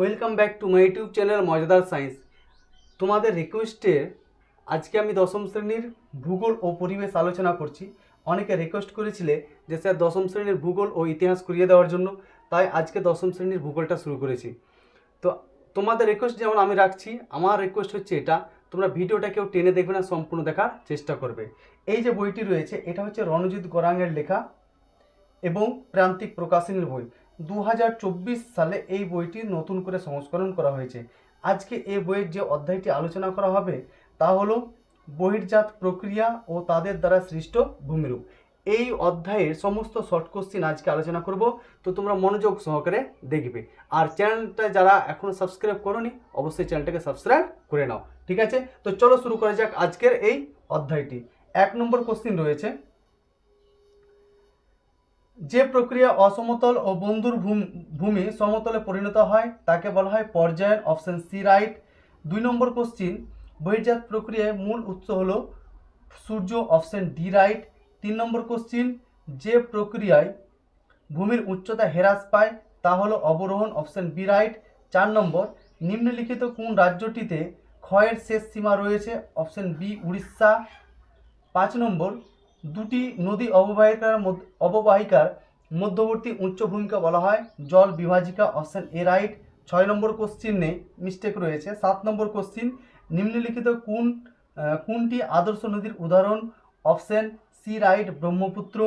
Welcome back to my YouTube channel মজাদার science তোমাদের রিকোয়েস্টে আজকে আমি দশম শ্রেণির ভূগোল ও পরিবেশ আলোচনা করছি। অনেকে রিকোয়েস্ট করেছিলে যে স্যার দশম শ্রেণির ভূগোল ও ইতিহাস করিয়ে দেওয়ার জন্য, তাই আজকে দশম শ্রেণির ভূগোলটা শুরু করেছি। তো তোমাদের রিকোয়েস্ট যেমন আমি রাখছি, আমার রিকোয়েস্ট হচ্ছে এটা, তোমরা ভিডিওটা কেউ টেনে দেখবে না, সম্পূর্ণ দেখার চেষ্টা করবে। এই যে বইটি রয়েছে, এটা হচ্ছে রণজিৎ গোরাঙ্গের লেখা এবং প্রান্তিক প্রকাশনীর বই। দু হাজার চব্বিশ সালে এই বইটি নতুন করে সংস্করণ করা হয়েছে। আজকে এই বইয়ের যে অধ্যায়টি আলোচনা করা হবে, তা হলো বহির্জাত প্রক্রিয়া ও তাদের দ্বারা সৃষ্ট ভূমিরূপ। এই অধ্যায়ের সমস্ত শর্ট কোশ্চিন আজকে আলোচনা করব, তো তোমরা মনোযোগ সহকারে দেখবে। আর চ্যানেলটা যারা এখনও সাবস্ক্রাইব করোনি, অবশ্যই চ্যানেলটাকে সাবস্ক্রাইব করে নাও। ঠিক আছে? তো চলো শুরু করা যাক আজকের এই অধ্যায়টি। এক নম্বর কোশ্চিন রয়েছে যে প্রক্রিয়া অসমতল ও বন্ধুর ভূমি সমতলে পরিণত হয়, তাকে বলা হয় পর্যায়ন অপশন সি রাইট। দুই নম্বর কোশ্চিন, বহির্জাত প্রক্রিয়ায় মূল উৎস হল সূর্য অপশন ডি রাইট। তিন নম্বর কোশ্চিন, যে প্রক্রিয়ায় ভূমির উচ্চতা হ্রাস পায়, তা হলো অবরোহণ অপশন বি রাইট। চার নম্বর, নিম্নলিখিত কোন রাজ্যটিতে ক্ষয়ের শেষ সীমা রয়েছে অপশন বি উড়িষ্যা। পাঁচ নম্বর দুটি নদী অববাহিকার অববাহিকার মধ্যবর্তী উচ্চ ভূমিকা বলা হয়। জল বিভাজিকা অপশন এ রাইট। ছয় নম্বর কোশ্চিনে মিস্টেক রয়েছে। সাত নম্বর কোশ্চিন, নিম্নলিখিত কোন কোনটি আদর্শ নদীর উদাহরণ? Option C right, Brahmaputra.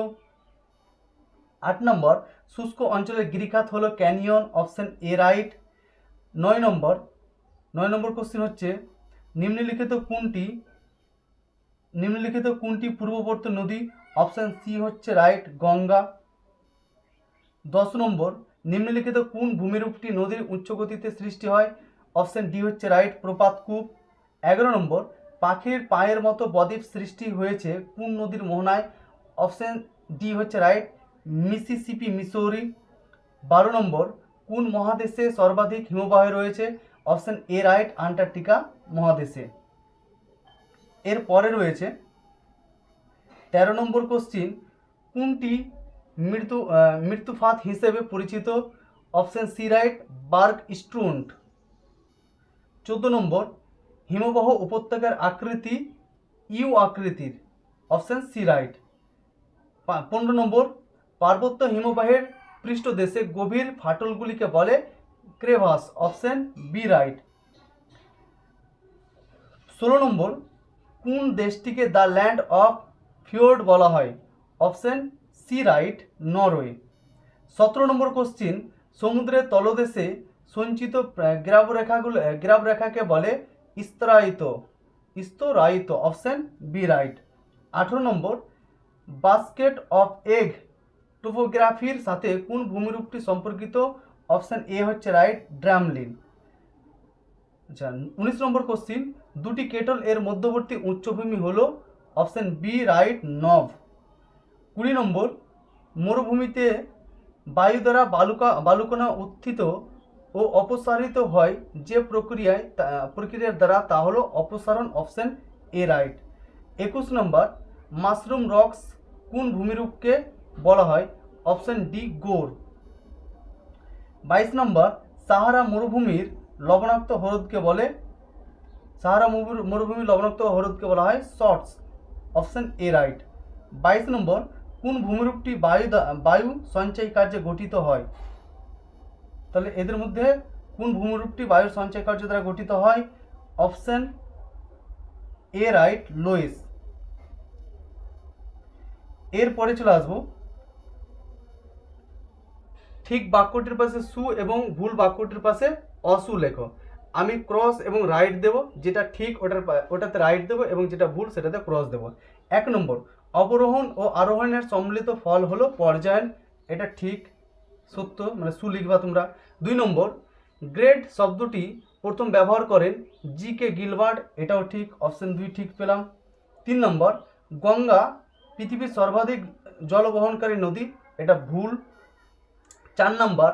আট নম্বর, শুষ্ক অঞ্চলের গিরিখাত হলো ক্যানিয়ন, অপশন এ রাইট। নয় নম্বর নয় নম্বর কোশ্চিন হচ্ছে, নিম্নলিখিত কোনটি নিম্নলিখিত কোনটি পূর্ববর্তী নদী? অপশন সি হচ্ছে রাইট, গঙ্গা। দশ নম্বর, নিম্নলিখিত কোন ভূমিরূপটি নদীর উচ্চ গতিতে সৃষ্টি হয়? অপশন ডি হচ্ছে রাইট প্রপাতকূপ এগারো নম্বর, পাখির পায়ের মতো বদ্বীপ সৃষ্টি হয়েছে কোন নদীর মোহনায়? অপশন ডি হচ্ছে রাইট, মিসিসিপি, মিসৌরি। বারো নম্বর, কোন মহাদেশে সর্বাধিক হিমবাহ রয়েছে? অপশান এ রাইট, আন্টার্কটিকা মহাদেশে। এর পরে রয়েছে তেরো নম্বর কোশ্চিন কোনটি মৃত্যু মৃত্যুফাত হিসেবে পরিচিত? Option C right bergschrund চোদ্দ নম্বর, হিমবাহ উপত্যকার আকৃতি ইউ আকৃতির। অপশন সি রাইট পনেরো নম্বর, পার্বত্য হিমবাহের পৃষ্ঠদেশে গভীর ফাটলগুলিকে বলে ক্রেভাস। অপশন বি রাইট ষোলো নম্বর কোন দেশটিকে দ্য ল্যান্ড অফ ফিওর্ড বলা হয়? Option C right, Norway. সতেরো নম্বর কোশ্চিন, সমুদ্রের তলদেশে সঞ্চিত গ্রাব রেখাগুলো গ্রাব রেখাকে বলে স্তরায়িত। স্তরায়িত, অপশন বি রাইট। আঠেরো নম্বর, বাস্কেট অফ এগ টোপোগ্রাফির সাথে কোন ভূমিরূপটি সম্পর্কিত? অপশন এ হচ্ছে রাইট, ড্রামলিন। আচ্ছা উনিশ নম্বর কোশ্চিন দুটি কেটল এর মধ্যবর্তী উচ্চভূমি হল অপশন বি রাইট নভ কুড়ি নম্বর, মরুভূমিতে বায়ু দ্বারা বালুকা, বালুকণা উত্থিত ও অপসারিত হয় যে প্রক্রিয়ায় প্রক্রিয়ার দ্বারা, তা হলো অপসারণ অপশন এ রাইট একুশ নম্বর, মাশরুম রক্স কোন ভূমিরূপকে বলা হয়? অপশন ডি গোর। বাইশ নম্বর, সাহারা মরুভূমির লবণাক্ত হ্রদকে বলে, সাহারা মরু- মরুভূমির লবণাক্ত হ্রদকে বলা হয় শর্টস, অপশন এ রাইট। বাইশ নম্বর, কোন ভূমিরূপটি বায়ু বায়ু সঞ্চয় কার্যে গঠিত হয়? তাহলে এদের মধ্যে কোন ভূমিরূপটি বায়ু সঞ্চয় কার্য দ্বারা গঠিত হয়? অপশন এ রাইট লোয়েস এরপরে চলে আসব। ঠিক বাক্যটির পাশে সু এবং ভুল বাক্যটির পাশে অসু লেখো। আমি ক্রস এবং রাইট দেব, যেটা ঠিক ওটার ওটাতে রাইট দেবো এবং যেটা ভুল সেটাতে ক্রস দেবো। এক নম্বর, অবরোহণ ও আরোহণের সম্মিলিত ফল হলো পর্যায়ন, এটা ঠিক, সত্য মানে সু লিখবা তোমরা। দুই নম্বর, গ্রেড শব্দটি প্রথম ব্যবহার করেন জি কে গিলবার্ট, এটাও ঠিক অপশন দুই ঠিক পেলাম। তিন নম্বর, গঙ্গা, পৃথিবীর সর্বাধিক জলবহনকারী নদী, এটা ভুল। চার নম্বর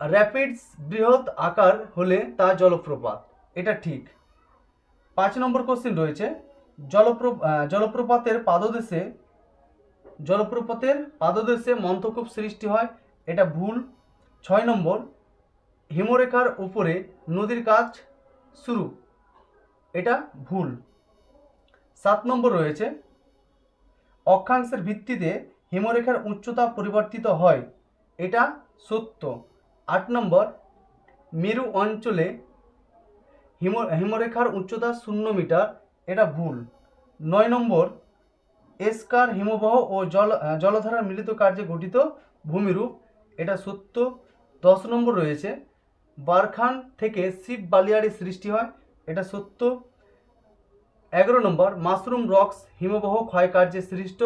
র্যাপিডস বৃহৎ আকার হলে তা জলপ্রপাত। এটা ঠিক। পাঁচ নম্বর কোশ্চেন রয়েছে জলপ্র জলপ্রপাতের পাদদেশে জলপ্রপাতের পাদদেশে মন্থকূপ সৃষ্টি হয়, এটা ভুল। ছয় নম্বর, হিমরেখার উপরে নদীর কাজ শুরু, এটা ভুল। সাত নম্বর রয়েছে, অক্ষাংশের ভিত্তিতে হিমরেখার উচ্চতা পরিবর্তিত হয়, এটা সত্য। আট নম্বর, মেরু অঞ্চলে হিম, হিমরেখার উচ্চতা শূন্য মিটার, এটা ভুল। নয় নম্বর, এসকার হিমবাহ ও জল, জলধারার মিলিত কার্যে গঠিত ভূমিরূপ, এটা সত্য। দশ নম্বর রয়েছে, বারখান থেকে শিব বালিয়াড়ি সৃষ্টি হয়, এটা সত্য। এগারো নম্বর, মাশরুম রক্স হিমবাহ ক্ষয়কার্যে সৃষ্ট,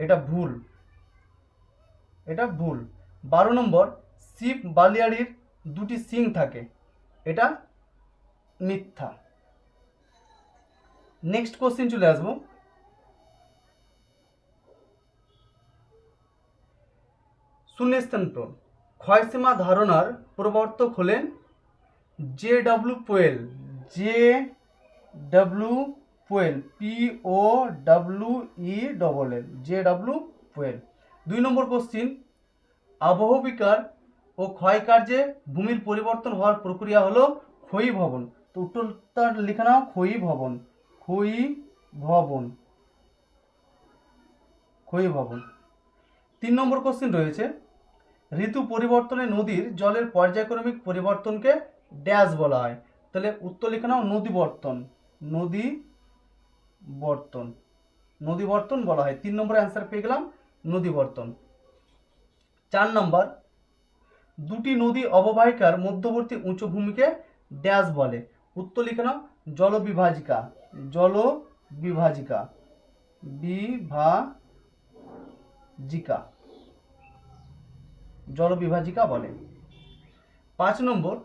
এটা ভুল। এটা ভুল। বারো নম্বর শিব বালিয়াড়ির দুটি সিং থাকে। এটা মিথ্যা। নেক্সট কোশ্চেন চলে আসব। শূন্যস্থান ক্ষয়সীমা ধারণার প্রবর্তক হলেন J W Powell, J W Powell, P O W E double L, J W Powell. দুই নম্বর কোশ্চিন আবহবিকার ও ক্ষয়কার্যে ভূমির পরিবর্তন হওয়ার প্রক্রিয়া হলো ক্ষয়ী ভবন। তো উত্তরটা লিখে নাও, ক্ষয়ী ভবন। ক্ষয়ী ভবন। ক্ষয়ী ভবন। তিন নম্বর কোশ্চিন রয়েছে, ঋতু পরিবর্তনে নদীর জলের পর্যায়ক্রমিক পরিবর্তনকে ড্যাশ বলা হয়। তাহলে উত্তর লিখে নাও নদীবর্তন নদী বর্তন। নদীবর্তন বলা হয়। তিন নম্বরে অ্যান্সার পেয়ে গেলাম নদীবর্তন চার নম্বর দুটি নদী অববাহিকার মধ্যবর্তী উঁচু ভূমিকে ড্যাশ বলে। উত্তর লিখে নাও, জলবিভাজিকা। জলবিভাজিকা। বিভাজিকা। জলবিভাজিকা বলে। পাঁচ নম্বর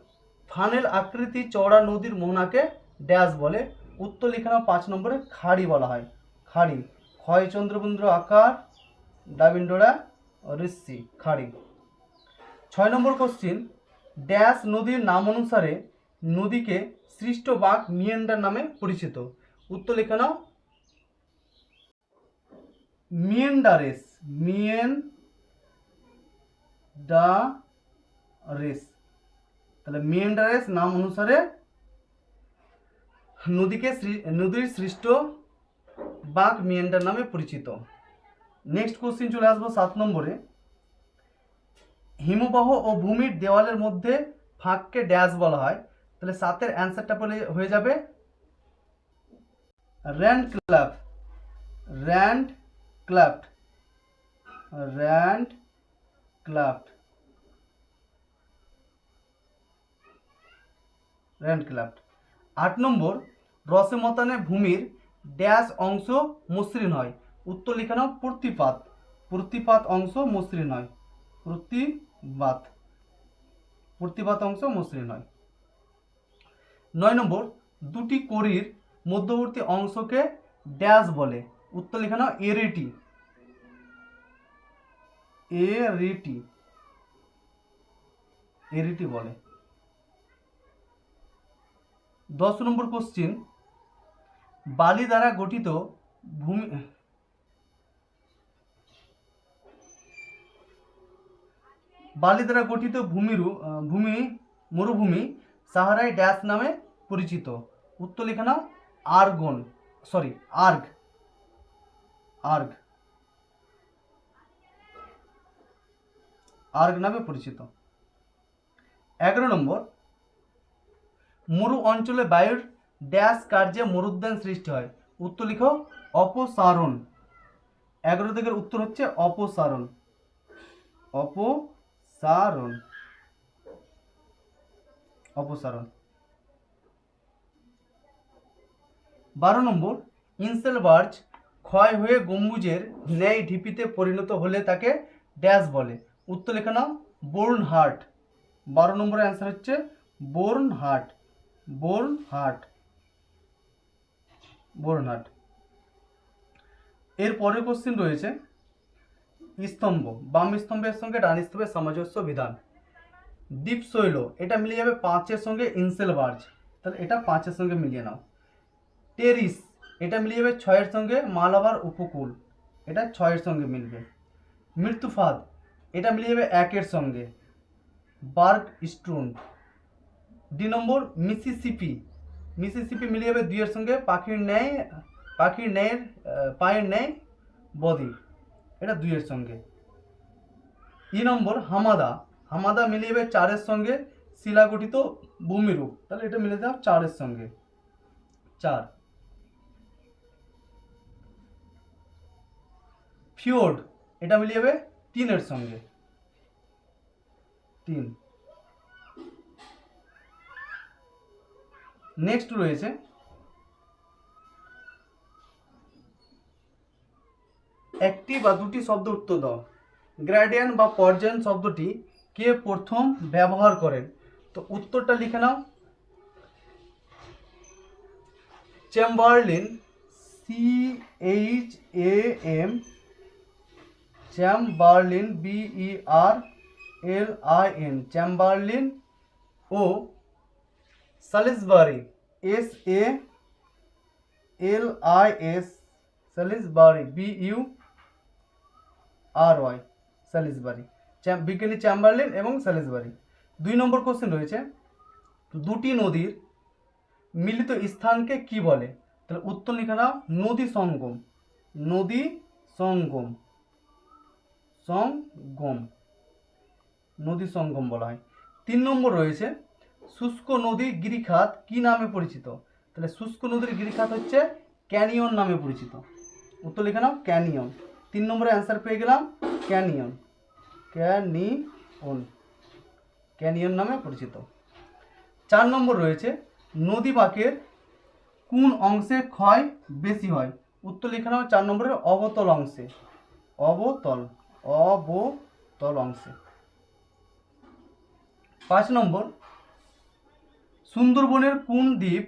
ফানেল আকৃতি চওড়া নদীর মোহনাকে ড্যাশ বলে। উত্তর লিখানো পাঁচ নম্বরে খাড়ি বলা হয়। খাড়ি। ক্ষয় চন্দ্রবিন্দু আকার, ডাবিন্ডোরা, ঋষি, খাড়ি। ছয় নম্বর কোশ্চিন ড্যাশ নদীর নাম অনুসারে নদীকে সৃষ্ট বাঘ মিয়েন্ডার নামে পরিচিত। উত্তর লেখা নাও। মিয়েন্ডারেস মিয়েন ডা রেস তাহলে মিয়েন্ডারেস নাম অনুসারে নদীকে নদীর সৃষ্ট বাঘ মিয়েন্ডার নামে পরিচিত। নেক্সট কোশ্চিন চলে আসব সাত নম্বরে। হিমবাহ ও ভূমির দেওয়ালের মধ্যে ফাঁককে ড্যাশ বলা হয়। তাহলে সাতের অ্যান্সারটা বলে হয়ে যাবে RAND club RAND club randkluft randkluft আট নম্বর, রসমতানে ভূমির ড্যাশ অংশ মসৃণ হয়। উত্তর লিখে নাও প্রতিপাত প্রতিপাত অংশ মসৃণ হয়। প্রতিপাত প্রতিপাত অংশ মসৃণ হয়। নয় নম্বর, দুটি কড়ির মধ্যবর্তী অংশকে ড্যাশ বলে। উত্তর লিখে নাও এরিটি এরিটি এরিটি বলে। দশ নম্বর কোশ্চিন বালি দ্বারা গঠিত ভূমি বালি দ্বারা গঠিত ভূমিরু ভূমি, মরুভূমি সাহারাই ড্যাশ নামে পরিচিত। উত্তর লিখে নাও, আর্গন সরি আর্গ আর্গ আর্গ নামে পরিচিত। এগারো নম্বর, মরু অঞ্চলে বায়ুর ড্যাশ কার্যে মরুদ্যান সৃষ্টি হয়। উত্তর লিখো, অপসারণ। এগারো দিকের উত্তর হচ্ছে অপসারণ। অপসারণ। অপসারণ। বারো নম্বর ইনসেল বার্চ ক্ষয় হয়ে গম্বুজের ন্যায় ঢিপিতে পরিণত হলে তাকে ড্যাশ বলে। উত্তর লেখা নাও, বোর্ন হার্ট। বারো নম্বরের অ্যান্সার হচ্ছে bornhardt. Bornhardt. Bornhardt. এর পরের কোশ্চিন রয়েছে স্তম্ভ, বাম স্তম্ভের সঙ্গে ডান স্তম্ভের সামঞ্জস্য বিধান। দ্বীপ শৈল, এটা মিলিয়ে যাবে পাঁচের সঙ্গে ইনসেল বার্জ। তাহলে এটা পাঁচের সঙ্গে মিলিয়ে নাও। টেরিস, এটা মিলিয়ে যাবে ছয়ের সঙ্গে মালাবার উপকূল। এটা ছয়ের সঙ্গে মিলবে। মৃত্যুফাদ, এটা মিলিয়ে যাবে একের সঙ্গে। Bergschrund. ডি নম্বর, মিসিসিপি। মিসিসিপি মিলিয়ে যাবে দুইয়ের সঙ্গে পাখির ন্যায়, পাখির ন্যায়ের পায়ের ন্যায় বদ্বীপ এটা দুইয়ের সঙ্গে। ই নম্বর হামাদা। হামাদা মিলিয়ে চারের সঙ্গে শিলাগঠিত ভূমিরূপ। তাহলে এটা মিলে দাও চারের সঙ্গে। চার। ফিওর্ড এটা মিলিয়ে যাবে তিনের সঙ্গে। তিন। নেক্সট রয়েছে একটি বা দুটি শব্দ উত্তর দাও। গ্র্যাডিয়ান বা পর্যায়ন শব্দটি কে প্রথম ব্যবহার করেন? তো উত্তরটা লিখে নাও। Chamberlin C H A M Chamberlin B E R L I N Chamberlin O Salisbury S A L I S Salisbury B U R Y Salisbury বিজ্ঞানী চ্যাম্বারলিন এবং স্যালিসবারি দুই নম্বর কোশ্চেন রয়েছে দুটি নদীর মিলিত স্থানকে কি বলে? তাহলে উত্তর লিখে নাও, নদী সঙ্গম। নদী সঙ্গম। সঙ্গম। নদী সঙ্গম বলা হয়। তিন নম্বর রয়েছে, শুষ্ক নদী গিরিখাত কি নামে পরিচিত? তাহলে শুষ্ক নদীর গিরিখাত হচ্ছে ক্যানিয়ন নামে পরিচিত। উত্তর লিখে নাও, ক্যানিয়ন। তিন নম্বরে অ্যান্সার পেয়ে গেলাম ক্যানিয়ন ক্যানিয়ন ক্যানিয়ন নামে পরিচিত। চার নম্বর রয়েছে, নদী বাঁকের কোন অংশে ক্ষয় বেশি হয়? উত্তর লিখে নাও চার নম্বরের অবতল অংশে। অবতল অবতল অংশে। পাঁচ নম্বর, সুন্দরবনের কোন দ্বীপ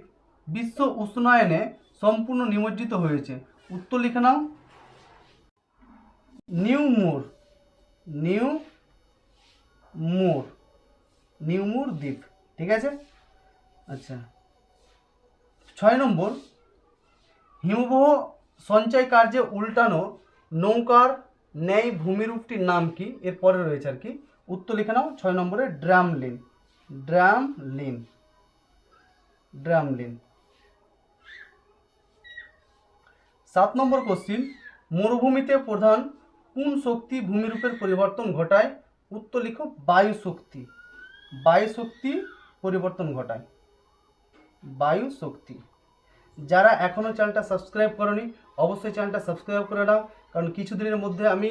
বিশ্ব উষ্ণায়নে সম্পূর্ণ নিমজ্জিত হয়েছে? উত্তর লিখে নাও New Moore New Moore New Moore দ্বীপ, ঠিক আছে? আচ্ছা। ছয় নম্বর, হিমবাহ সঞ্চয় কার্যে উল্টানো নৌকার ন্যায় ভূমিরূপটির নাম কি? এর পরে রয়েছে আর কি। উত্তর লিখে নাও, ছয় নম্বরে ড্রামলিন ড্রামলিন ড্রামলিন। সাত নম্বর কোশ্চিন মরুভূমিতে প্রধান কোন শক্তি ভূমিরূপের পরিবর্তন ঘটায়? উত্তর লিখো বায়ু শক্তি বায়ু শক্তি পরিবর্তন ঘটায়। বায়ু শক্তি যারা এখনও চ্যানেলটা সাবস্ক্রাইব করনি, অবশ্যই চ্যানেলটা সাবস্ক্রাইব করে নাও কারণ কিছুদিনের মধ্যে আমি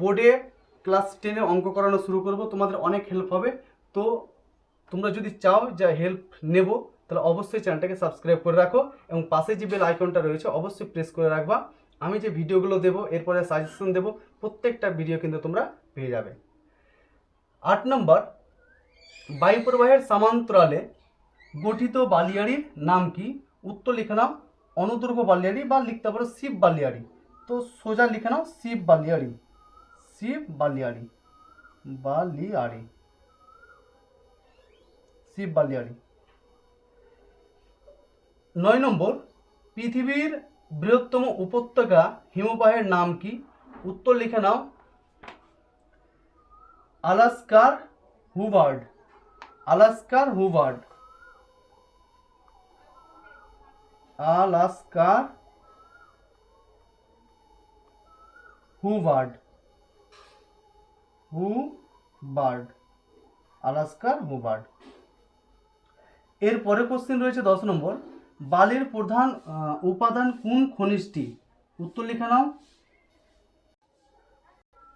বোর্ডে ক্লাস টেনে অঙ্ক করানো শুরু করব, তোমাদের অনেক হেল্প হবে। তো তোমরা যদি চাও যে হেল্প নেব, তাহলে অবশ্যই চ্যানেলটাকে সাবস্ক্রাইব করে রাখো এবং পাশে যে বেল আইকনটা রয়েছে, অবশ্যই প্রেস করে রাখবা। আমি যে ভিডিওগুলো দেবো, এরপরে সাজেশন দেবো, প্রত্যেকটা ভিডিও কিন্তু তোমরা পেয়ে যাবে। আট নম্বর, বায়ুপ্রবাহের সামান্তরালে গঠিত বালিয়াড়ির নাম কি? উত্তর লিখে নাও অনুদুর্গ বালিয়াড়ি বা লিখতে পারো শিব বালিয়াড়ি। তো সোজা লিখে নাও, শিব বালিয়াড়ি। শিব বালিয়াড়ি। বালিয়াড়ি। শিব বালিয়াড়ি। নয় নম্বর, পৃথিবীর বৃহত্তম উপত্যকা হিমবাহের নাম কি? উত্তর লিখে নাও। আলাস্কার হুবার্ড। আলাস্কার হুবার্ড। আলাস্কার হুবার্ড। হুবার্ড। আলাস্কার হুবার্ড। এর পরে কোশ্চেন রয়েছে দশ নম্বর। বালির প্রধান উপাদান কোন খনিজটি? উত্তর লিখে নাও।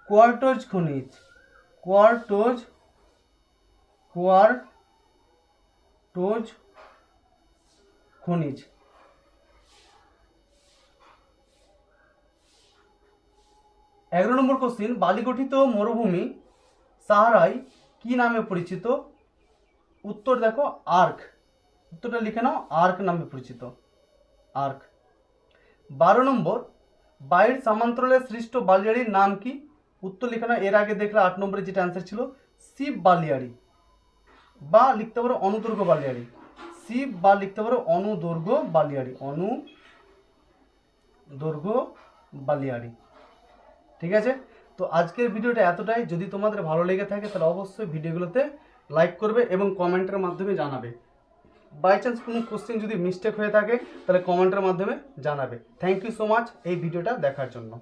কোয়ার্টোজ খনিজ। কোয়ার্টোজ কোয়ার্টোজ খনিজ। এগারো নম্বর কোশ্চিন বালিগঠিত মরুভূমি সাহারাই কি নামে পরিচিত? উত্তর দেখো, আর্ক। উত্তরটা লিখে নাও আর্ক নামে পরিচিত। আর্ক বারো নম্বর বায়ুর সমান্তরালে সৃষ্ট বালিয়াড়ির নাম কি? উত্তর লিখে নাও, এর আগে দেখলে আট নম্বরে যেটা অ্যান্সার ছিল, শিব বালিয়াড়ি। বা লিখতে পারো অনুদৈর্ঘ্য বালিয়াড়ি। শিব বা লিখতে পারো অনুদৈর্ঘ্য বালিয়াড়ি। অনু দৈর্ঘ্য বালিয়াড়ি। ঠিক আছে? তো আজকের ভিডিওটা এতটাই। যদি তোমাদের ভালো লেগে থাকে তাহলে অবশ্যই ভিডিওগুলোতে লাইক করবে এবং কমেন্টের মাধ্যমে জানাবে। বাই চান্স কোনো কোশ্চেন যদি মিস্টেক হয়ে থাকে, তাহলে কমেন্টের মাধ্যমে জানাবে। থ্যাংক ইউ সো মাচ এই ভিডিওটা দেখার জন্য।